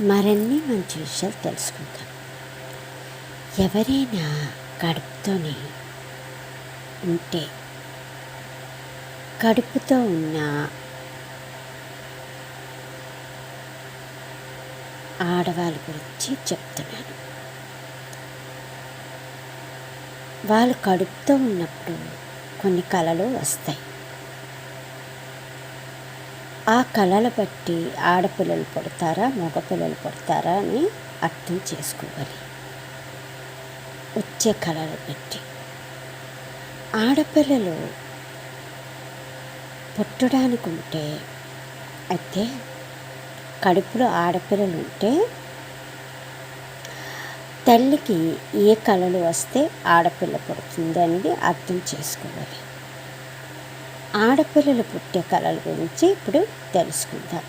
మరిన్ని మంచి విషయాలు తెలుసుకుందాం ఎవరైనా కడుపుతోనే ఉంటే కడుపుతో ఉన్న ఆడవాళ్ళ గురించి చెప్తున్నాను. వాళ్ళు కడుపుతో ఉన్నప్పుడు కొన్ని కళలు వస్తాయి. ఆ కళలు బట్టి ఆడపిల్లలు పుడతారా మగపిల్లలు పుడతారా అని అర్థం చేసుకోవాలి. వచ్చే కళలు బట్టి. ఆడపిల్లలు పుట్టడానికి ఉంటే అయితే కడుపులో ఆడపిల్లలు ఉంటే తల్లికి ఏ కళలు వస్తే ఆడపిల్ల పుడుతుంది అనేది అర్థం చేసుకోవాలి. ఆడపిల్లలు పుట్టే కళల గురించి ఇప్పుడు తెలుసుకుందాం.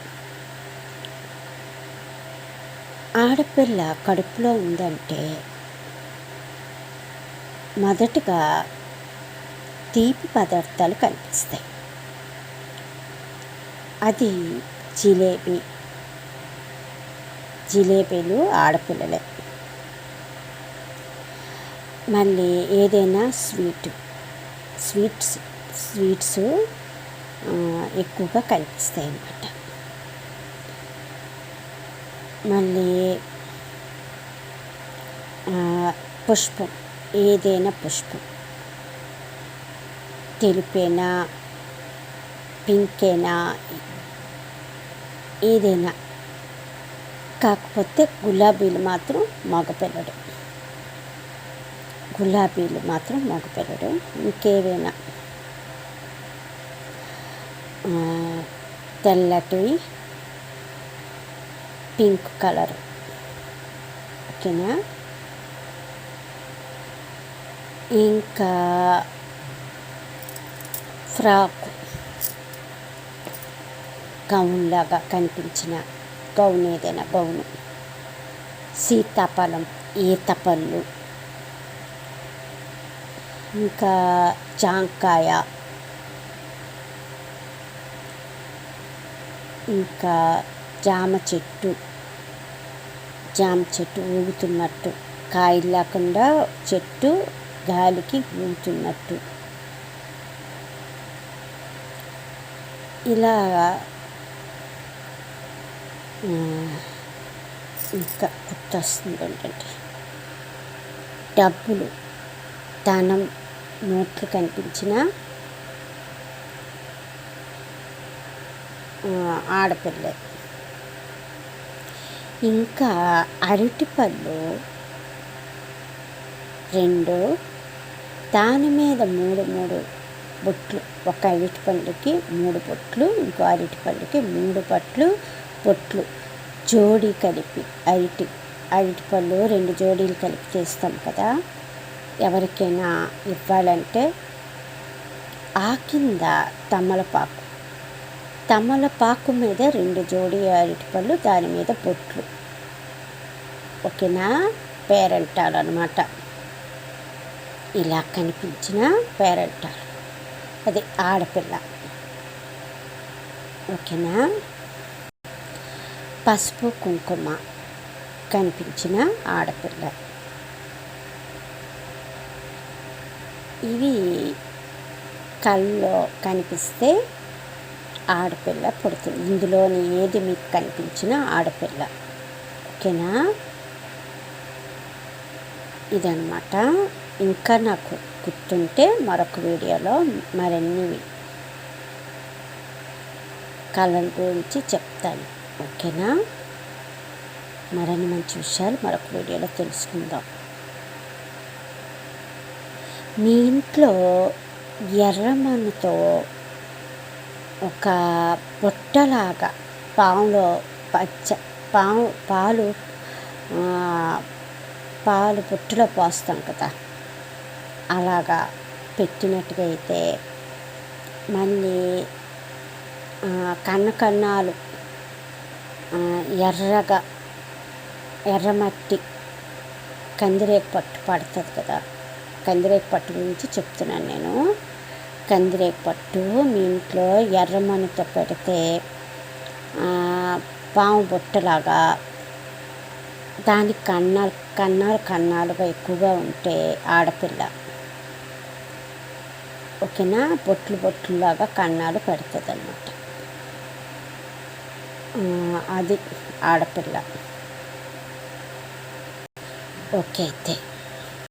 ఆడపిల్ల కడుపులో ఉందంటే మొదటగా తీపి పదార్థాలు కనిపిస్తాయి. అది జిలేబీ. జిలేబీలు ఆడపిల్లలే. మళ్ళీ ఏదైనా స్వీట్ స్వీట్స్. స్వీట్స్ ఎక్కువగా కనిపిస్తాయి అన్నమాట. మళ్ళీ పుష్పం ఏదైనా పుష్పం. తెలుపేనా పింకేనా ఏదైనా. కాకపోతే గులాబీలు మాత్రం మగపిల్లడు. గులాబీలు మాత్రం మగపిల్లడు. ఇంకేవైనా. తెల్లటివి పింక్ కలర్. ఓకేనా? ఇంకా ఫ్రాక్. గౌన్ లాగా కనిపించిన గౌన్ ఏదైనా గౌను. సీతాఫలం ఈతపళ్ళు. ఇంకా జాంకాయ. ఇంకా జామ చెట్టు జామ చెట్టు ఊగుతున్నట్టు కాయలు లేకుండా చెట్టు గాలికి ఊగుతున్నట్టు. ఇలా ఇంకా గుర్తొస్తుంది ఏంటంటే డబ్బులు ధనం నోట్లు కనిపించిన ఆడపిల్ల. ఇంకా అరటిపళ్ళు రెండు దాని మీద మూడు మూడు బొట్లు. ఒక అరటి మూడు బొట్లు ఇంకో అరటి మూడు పట్లు బొట్లు. జోడీ కలిపి అరటి అరటి పళ్ళు రెండు జోడీలు కలిపి చేస్తాం కదా. ఎవరికైనా ఇవ్వాలంటే ఆ కింద తమలపాకు తమలపాకు మీద రెండు జోడి అరటిపళ్ళు దాని మీద బొట్లు. ఓకేనా? పేరంటాలు అనమాట ఇలా కనిపించిన పేరెంటాలు అది ఆడపిల్ల. ఓకేనా? పసుపు కుంకుమ కనిపించిన ఆడపిల్ల. ఇవి కళ్ళలో కనిపిస్తే ఆడపిల్ల పుడుతుంది. ఇందులోని ఏది మీకు కనిపించిన ఆడపిల్ల. ఓకేనా? ఇదన్నమాట. ఇంకా నాకు గుర్తుంటే మరొక వీడియోలో మరిన్ని కళల గురించి చెప్తాను. ఓకేనా? మరిన్ని మంచి విషయాలు మరొక వీడియోలో తెలుసుకుందాం. మీ ఇంట్లో ఎర్రమన్నుతో ఒక బుట్టలాగా పాములో పచ్చ పాము పాలు పాలు బుట్టలో పోస్తాం కదా. అలాగా పెట్టినట్టుగా అయితే మళ్ళీ కన్న కన్నాలు ఎర్రగా ఎర్రమట్టి కందిరేపు పట్టు పడుతుంది కదా. కందిరేపు పట్టు గురించి చెప్తున్నాను నేను. కందిరేకు పట్టు మీ ఇంట్లో ఎర్రమణితో పెడితే పాము బుట్టలాగా దానికి కన్నాలు కన్నాలు కన్నాలుగా ఎక్కువగా ఉంటే ఆడపిల్ల. ఓకేనా? బొట్లు బొట్లులాగా కన్నాలు పెడుతుంది అన్నమాట అది ఆడపిల్ల. ఓకే అయితే.